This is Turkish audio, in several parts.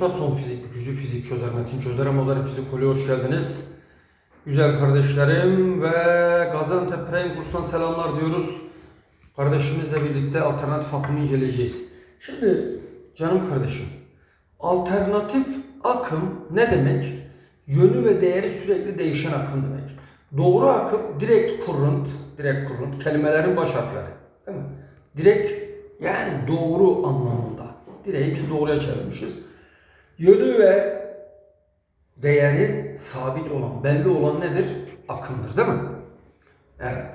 dostlar. Son fizik bükücü, fizik çözer, metin çözer, modern fizik Kolu hoş geldiniz. Güzel kardeşlerim ve Gaziantep Prime kurstan selamlar diyoruz. Kardeşimizle birlikte alternatif akımı inceleyeceğiz. Şimdi canım kardeşim, alternatif akım ne demek? Yönü ve değeri sürekli değişen akım demek. Doğru akım direkt current, direkt current kelimelerin baş harfleri. Değil mi? Direkt yani doğru anlamında. Direği biz doğruya çevirmişiz. Yönü ve değeri sabit olan, belli olan nedir? Akımdır değil mi? Evet.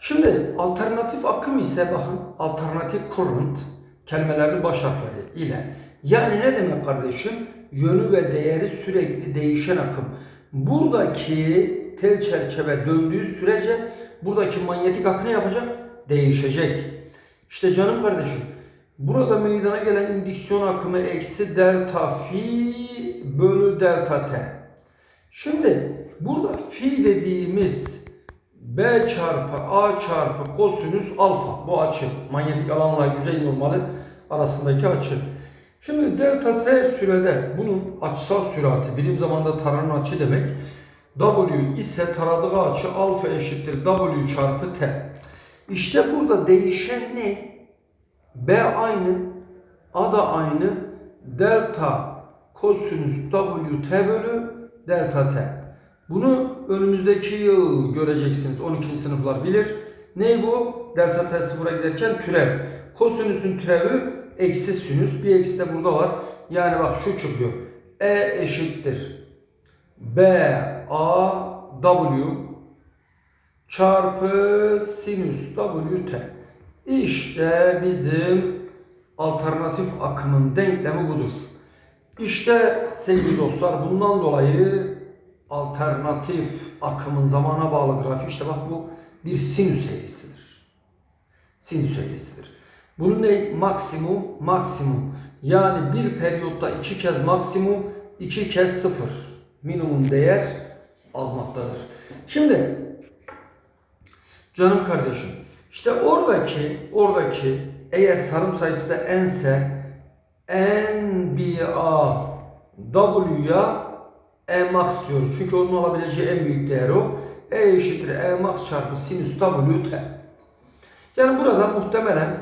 Şimdi alternatif akım ise bakın alternatif current kelimelerin baş harfleri ile yani ne demek kardeşim? Yönü ve değeri sürekli değişen akım. Buradaki tel çerçeve döndüğü sürece buradaki manyetik akı ne yapacak? Değişecek. İşte canım kardeşim burada meydana gelen indüksiyon akımı eksi delta fi bölü delta t. Şimdi burada fi dediğimiz B çarpı A çarpı kosinüs alfa bu açı manyetik alanla yüzey normali arasındaki açı. Şimdi delta S sürede bunun açısal sürati birim zamanda taranan açı demek. W ise taradığı açı alfa eşittir W çarpı T. İşte burada değişen ne? B aynı, A da aynı. Delta kosinüs W T bölü delta T. Bunu önümüzdeki yıl göreceksiniz. 12. sınıflar bilir. Ne bu? Delta T sıfıra giderken türev. Kosinüsün türevi eksi sinüs. Bir eksi de burada var. Yani bak şu çıkıyor. E eşittir. B A W çarpı sinüs W T. İşte bizim alternatif akımın denklemi budur. İşte sevgili dostlar bundan dolayı alternatif akımın zamana bağlı grafiği işte bak bu bir sinüs eğrisidir. Sinüs eğrisidir. Bunun ne? Maksimum, maksimum. Yani bir periyotta iki kez maksimum, iki kez sıfır. Minimum değer almaktadır. Şimdi canım kardeşim işte oradaki oradaki eğer sarım sayısı da n'se NBA W'ya E max diyoruz. Çünkü onun alabileceği en büyük değer o. E eşittir E max çarpı sinüs W. Yani burada muhtemelen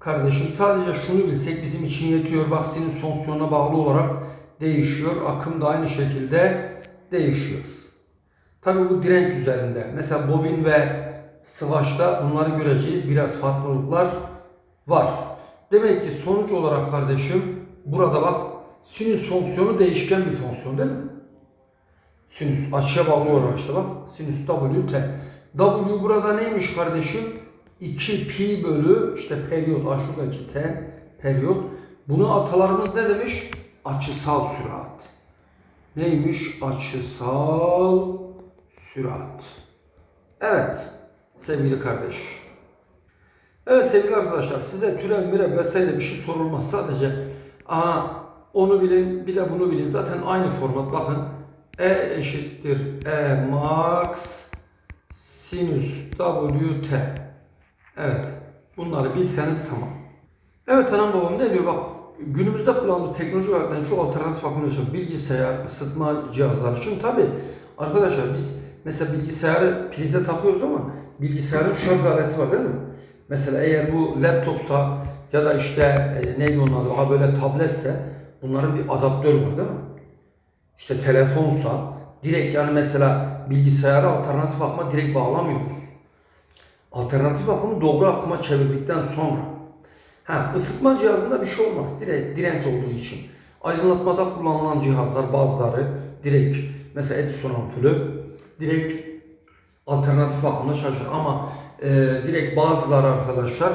kardeşim sadece şunu bilsek bizim için yetiyor. Bak sinüs fonksiyonuna bağlı olarak değişiyor. Akım da aynı şekilde değişiyor. Tabii bu direnç üzerinde. Mesela bobin ve sıvaçta bunları göreceğiz. Biraz farklılıklar var. Demek ki sonuç olarak kardeşim burada bak sinüs fonksiyonu değişken bir fonksiyon değil mi? Sinüs açıya bağlıyor işte bak. Sinüs W t. W burada neymiş kardeşim? 2 pi bölü işte periyot. A şuradaki t periyot. Bunu atalarımız ne demiş? Açısal sürat. Neymiş? Açısal sürat. Evet sevgili kardeş. Evet sevgili arkadaşlar size türev mürev vesaire bir şey sorulmaz. Sadece aha, onu bilin bir de bunu bilin. Zaten aynı format bakın. E eşittir E max sinüs W t. Evet. Bunları bilseniz tamam. Evet anam babam ne diyor bak günümüzde kullandığımız teknoloji olarak çok alternatif akım için bilgisayar, ısıtma cihazları için tabi arkadaşlar biz mesela bilgisayarı prize takıyoruz ama bilgisayarın şarj aleti var değil mi? Mesela eğer bu laptopsa ya da işte e, neydi onun adı ha böyle tabletse bunların bir adaptörü var değil mi? İşte telefonsa direkt yani mesela bilgisayarı alternatif akıma direkt bağlamıyoruz. Alternatif akımı doğru akıma çevirdikten sonra. Ha, ısıtma cihazında bir şey olmaz. Direkt direnç olduğu için. Aydınlatmada kullanılan cihazlar bazıları direkt mesela Edison ampulü direkt alternatif akımda çalışır. Ama e, direkt bazıları arkadaşlar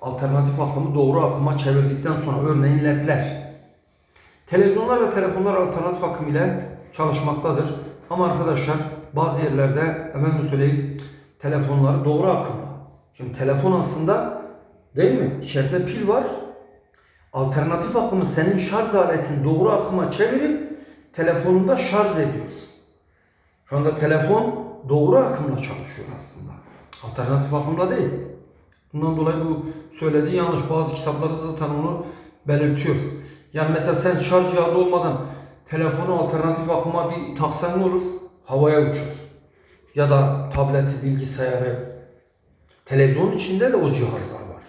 alternatif akımı doğru akıma çevirdikten sonra örneğin ledler. Televizyonlar ve telefonlar alternatif akım ile çalışmaktadır. Ama arkadaşlar bazı yerlerde efendim söyleyeyim telefonları doğru akımla. Şimdi telefon aslında değil mi? İçeride pil var. Alternatif akımı senin şarj aletini doğru akıma çevirip telefonunda şarj ediyor. Şu anda telefon doğru akımla çalışıyor aslında. Alternatif akımla değil. Bundan dolayı bu söylediği yanlış. Bazı kitaplarda zaten onu belirtiyor. Yani mesela sen şarj cihazı olmadan telefonu alternatif akıma bir taksan ne olur? Havaya uçur. Ya da tableti, bilgisayarı. Televizyonun içinde de o cihazlar var.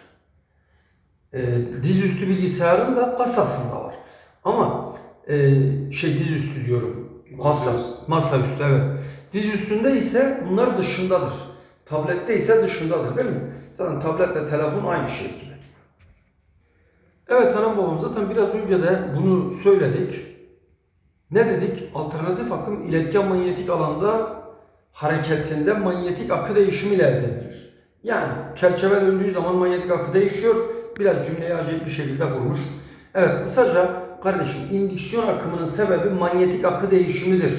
Ee, dizüstü bilgisayarın da kasasında var. Ama e, şey dizüstü diyorum. Kasa, Masaüstü. masaüstü evet. Diz üstünde ise bunlar dışındadır. Tablette ise dışındadır değil mi? Zaten tabletle telefon aynı şey gibi. Evet anam babam zaten biraz önce de bunu söyledik. Ne dedik? Alternatif akım iletken manyetik alanda hareketinde manyetik akı değişimiyle elde edilir. Yani çerçeve döndüğü zaman manyetik akı değişiyor. Biraz cümleyi acayip bir şekilde kurmuş. Evet kısaca kardeşim indüksiyon akımının sebebi manyetik akı değişimidir.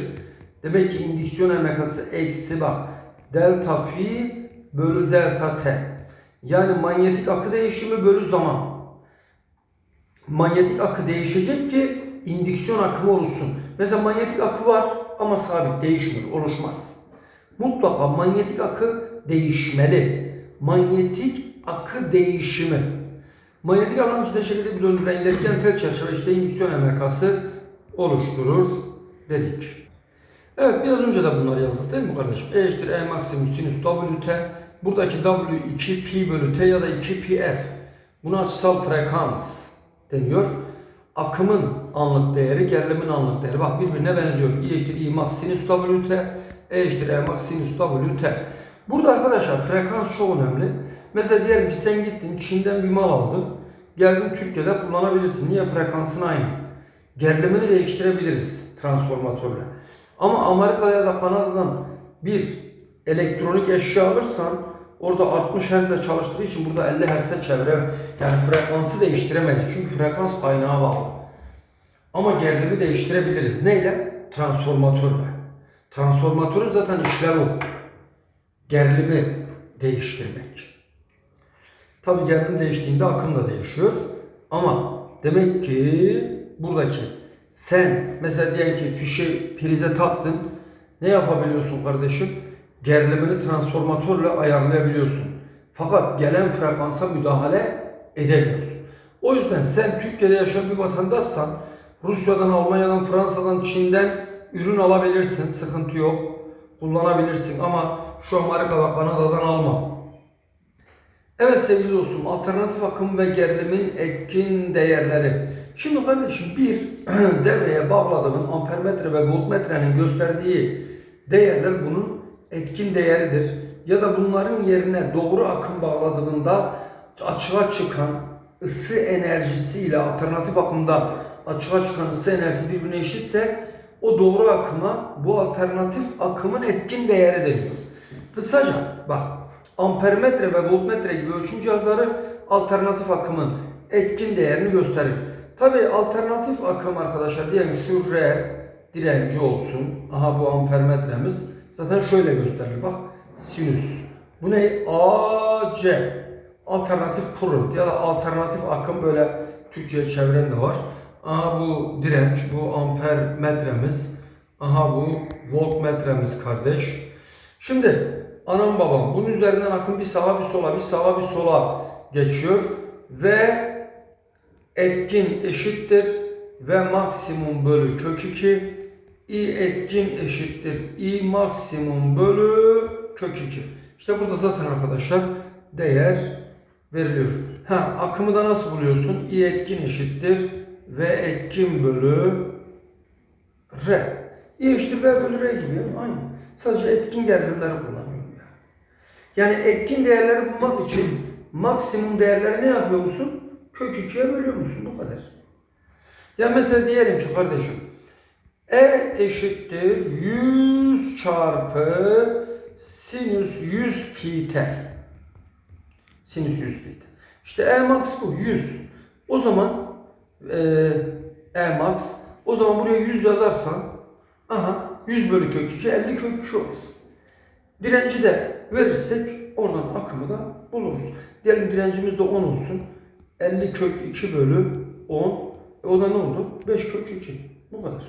Demek ki indüksiyon emekası eksi bak delta fi bölü delta t. Yani manyetik akı değişimi bölü zaman manyetik akı değişecek ki indüksiyon akımı oluşsun. Mesela manyetik akı var ama sabit değişmiyor, oluşmaz. Mutlaka manyetik akı değişmeli. Manyetik akı değişimi. Manyetik alan içinde şekilde bir döndürülen ilerken tel çerçeve işte indüksiyon emekası oluşturur dedik. Evet biraz önce de bunları yazdık değil mi kardeşim? E eşittir E maksimum sinüs WT. Buradaki W 2 pi bölü T ya da 2 pi F. Buna açısal frekans deniyor. Akımın anlık değeri, gerilimin anlık değeri. Bak birbirine benziyor. E eşittir I max sinüs WT. E eşittir E max sinüs WT. Burada arkadaşlar frekans çok önemli. Mesela diyelim ki sen gittin Çin'den bir mal aldın. Geldin Türkiye'de kullanabilirsin. Niye? Frekansın aynı. Gerilimini değiştirebiliriz transformatörle. Ama Amerika ya da Kanada'dan bir elektronik eşya alırsan orada 60 Hz'de çalıştığı için burada 50 Hz'e çevire yani frekansı değiştiremeyiz. Çünkü frekans kaynağa bağlı. Ama gerilimi değiştirebiliriz. Neyle? Transformatörle. Transformatörün zaten işlevi o. Gerilimi değiştirmek. Tabi gerilim değiştiğinde akım da değişiyor. Ama demek ki buradaki sen mesela diyelim ki fişi prize taktın. Ne yapabiliyorsun kardeşim? Gerilimini transformatörle ayarlayabiliyorsun. Fakat gelen frekansa müdahale edemiyorsun. O yüzden sen Türkiye'de yaşayan bir vatandaşsan Rusya'dan, Almanya'dan, Fransa'dan, Çin'den ürün alabilirsin. Sıkıntı yok. Kullanabilirsin ama şu Amerika ve Kanada'dan alma. Evet sevgili dostum, alternatif akım ve gerilimin etkin değerleri. Şimdi kardeşim bir devreye bağladığın ampermetre ve voltmetrenin gösterdiği değerler bunun etkin değeridir. Ya da bunların yerine doğru akım bağladığında açığa çıkan ısı enerjisi ile alternatif akımda açığa çıkan ısı enerjisi birbirine eşitse o doğru akıma bu alternatif akımın etkin değeri deniyor. Kısaca bak ampermetre ve voltmetre gibi ölçüm cihazları alternatif akımın etkin değerini gösterir. Tabi alternatif akım arkadaşlar diyelim şu R direnci olsun. Aha bu ampermetremiz. Zaten şöyle gösterir bak. Sinüs. Bu ne? AC. Alternatif current ya da alternatif akım böyle Türkçe çeviren de var. Aha bu direnç, bu ampermetremiz. Aha bu voltmetremiz kardeş. Şimdi anam babam bunun üzerinden akım bir sağa bir sola bir sağa bir sola geçiyor ve etkin eşittir ve maksimum bölü kök 2 i etkin eşittir i maksimum bölü kök 2. İşte burada zaten arkadaşlar değer veriliyor. Ha akımı da nasıl buluyorsun? i etkin eşittir v etkin bölü r. i eşittir v bölü r gibi aynı. Sadece etkin gerilimleri kullanıyorum yani. Etkin değerleri bulmak için maksimum değerleri ne yapıyor musun? Kök 2'ye bölüyor musun? Bu kadar. Ya mesela diyelim ki kardeşim E eşittir 100 çarpı sinüs 100 pi t. Sinüs 100 pi t. İşte E max bu 100. O zaman e, E max o zaman buraya 100 yazarsan aha 100 bölü kök 2 50 kök 2 olur. Direnci de verirsek oradan akımı da buluruz. Diyelim direncimiz de 10 olsun. 50 kök 2 bölü 10. E o da ne oldu? 5 kök 2. Bu kadar.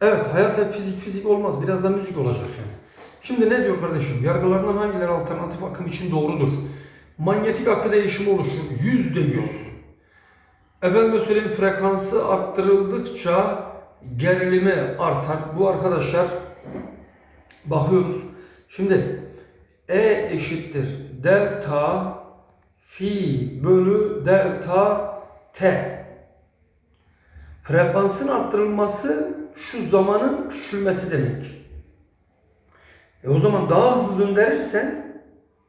Evet hayat hep fizik fizik olmaz. Biraz da müzik olacak yani. Şimdi ne diyor kardeşim? Yargılarından hangileri alternatif akım için doğrudur? Manyetik akı değişimi oluşur. Yüzde yüz. Efendim söyleyeyim frekansı arttırıldıkça gerilimi artar. Bu arkadaşlar bakıyoruz. Şimdi E eşittir delta fi bölü delta t. Frekansın arttırılması şu zamanın küçülmesi demek. E o zaman daha hızlı döndürürsen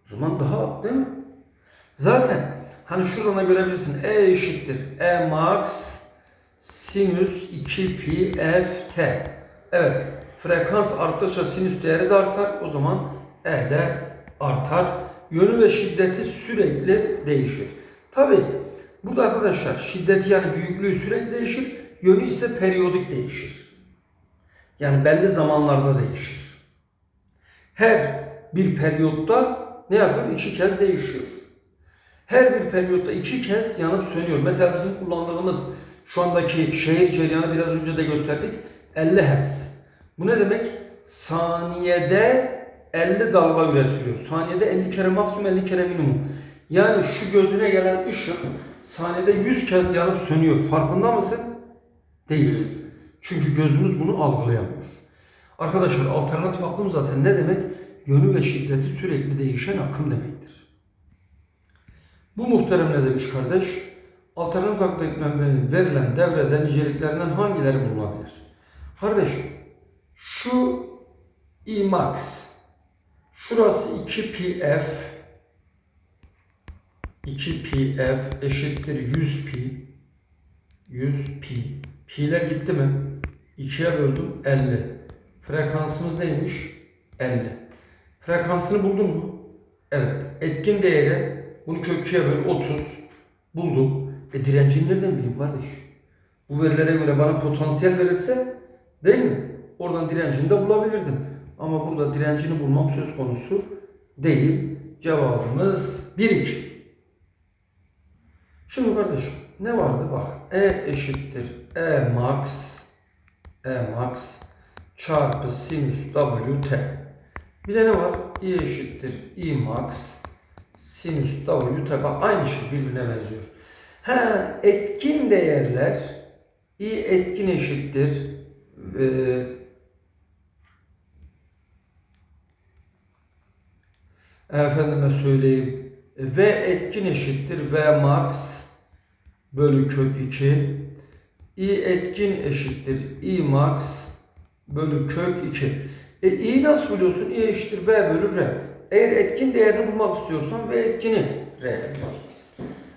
o zaman daha değil mi? Zaten hani şuradan da görebilirsin. E eşittir. E max sinüs 2 pi f t. Evet. Frekans arttıkça sinüs değeri de artar. O zaman E de artar. Yönü ve şiddeti sürekli değişir. Tabi burada arkadaşlar şiddeti yani büyüklüğü sürekli değişir. Yönü ise periyodik değişir. Yani belli zamanlarda değişir. Her bir periyotta ne yapıyor? İki kez değişiyor. Her bir periyotta iki kez yanıp sönüyor. Mesela bizim kullandığımız şu andaki şehir cereyanı biraz önce de gösterdik. 50 Hz. Bu ne demek? Saniyede 50 dalga üretiliyor. Saniyede 50 kere maksimum 50 kere minimum. Yani şu gözüne gelen ışık saniyede 100 kez yanıp sönüyor. Farkında mısın? Değilsin. Çünkü gözümüz bunu algılayamıyor. Arkadaşlar alternatif akım zaten ne demek? Yönü ve şiddeti sürekli değişen akım demektir. Bu muhterem ne demiş kardeş? Alternatif akım verilen devrede niceliklerinden hangileri bulunabilir? Kardeş şu Imax şurası 2pf 2pf eşittir 100 pi 100 pi pi'ler gitti mi? 2'ye böldüm 50 frekansımız neymiş? 50 frekansını buldun mu? Evet etkin değeri bunu kök 2'ye böl 30 buldum e direncini nereden bileyim kardeş? Bu verilere göre bana potansiyel verirse değil mi? Oradan direncini de bulabilirdim. Ama burada direncini bulmam söz konusu değil. Cevabımız 1-2. Şimdi kardeşim ne vardı bak. E eşittir E max E max çarpı sinüs W t. Bir de ne var? I eşittir I max sinüs W t. Bak aynı şey birbirine benziyor. Ha etkin değerler I etkin eşittir e, efendime söyleyeyim V etkin eşittir V max bölü kök 2 I etkin eşittir I max bölü kök 2 e, I nasıl buluyorsun? I eşittir V bölü R. Eğer etkin değerini bulmak istiyorsan V etkini R yapacaksın.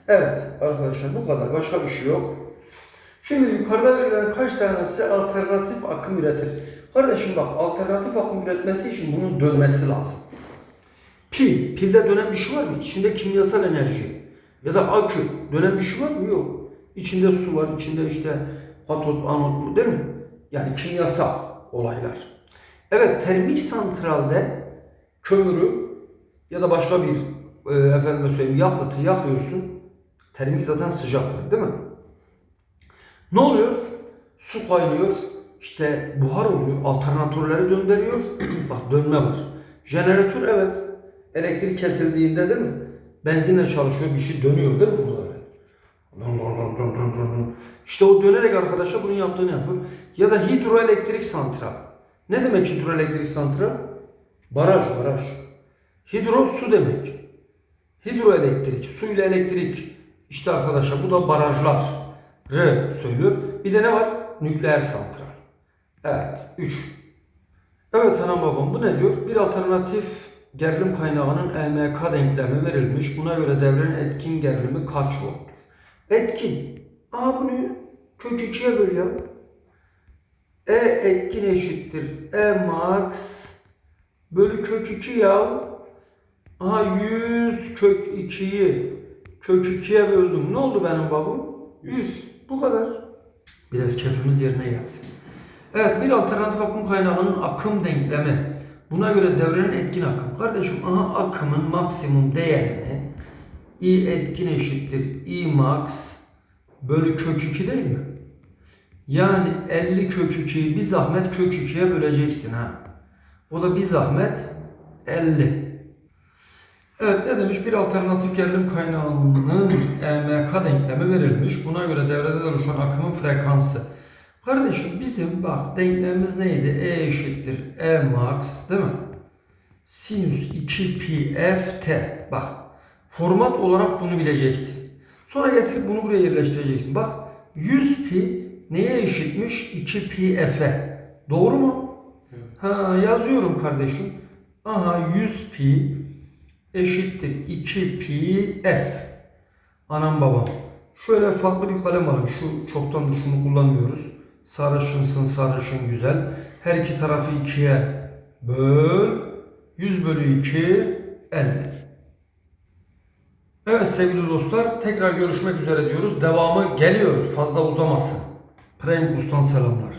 Evet arkadaşlar bu kadar. Başka bir şey yok. Şimdi yukarıda verilen kaç tanesi alternatif akım üretir? Kardeşim bak alternatif akım üretmesi için bunun dönmesi lazım. Pil, pilde dönen bir şey var mı? İçinde kimyasal enerji ya da akü dönen bir şey var mı? Yok. İçinde su var, içinde işte katot, anot değil mi? Yani kimyasal olaylar. Evet, termik santralde kömürü ya da başka bir e, efendime söyleyeyim yakıtı yakıyorsun. Termik zaten sıcaktır değil mi? Ne oluyor? Su kaynıyor, işte buhar oluyor, alternatörleri döndürüyor. Bak dönme var. Jeneratör evet, elektrik kesildiğinde değil mi? Benzinle çalışıyor, bir şey dönüyor değil mi? İşte o dönerek arkadaşlar bunun yaptığını yapıyor. Ya da hidroelektrik santral. Ne demek hidroelektrik santral? Baraj, baraj. Hidro su demek. Hidroelektrik, su ile elektrik. İşte arkadaşlar bu da barajlar. R söylüyor. Bir de ne var? Nükleer santral. Evet. 3. Evet hanım babam bu ne diyor? Bir alternatif gerilim kaynağının EMK denklemi verilmiş. Buna göre devrenin etkin gerilimi kaç volttur? Etkin. Aha bunu kök 2'ye böl ya. E etkin eşittir. E max bölü kök 2 ya. Aha 100 kök 2'yi kök 2'ye böldüm. Ne oldu benim babu? 100. Bu kadar. Biraz keyfimiz yerine gelsin. Evet bir alternatif akım kaynağının akım denklemi. Buna göre devrenin etkin akım. Kardeşim aha akımın maksimum değerini I etkin eşittir I max bölü kök 2 değil mi? Yani 50 kök 2'yi bir zahmet kök 2'ye böleceksin ha. O da bir zahmet 50. Evet ne demiş? Bir alternatif gerilim kaynağının EMK denklemi verilmiş. Buna göre devrede oluşan akımın frekansı. Kardeşim bizim bak denklemimiz neydi? E eşittir E max değil mi? Sinüs 2 pi f t. Bak format olarak bunu bileceksin. Sonra getirip bunu buraya yerleştireceksin. Bak 100 pi neye eşitmiş? 2 pi f'e. Doğru mu? Ha yazıyorum kardeşim. Aha 100 pi eşittir 2 pi f. Anam babam. Şöyle farklı bir kalem alayım. Şu çoktandır şunu kullanmıyoruz. Sarışınsın sarışın güzel. Her iki tarafı ikiye böl. 100 bölü 2 50. Evet sevgili dostlar tekrar görüşmek üzere diyoruz. Devamı geliyor. Fazla uzamasın. Prem Kurs'tan selamlar.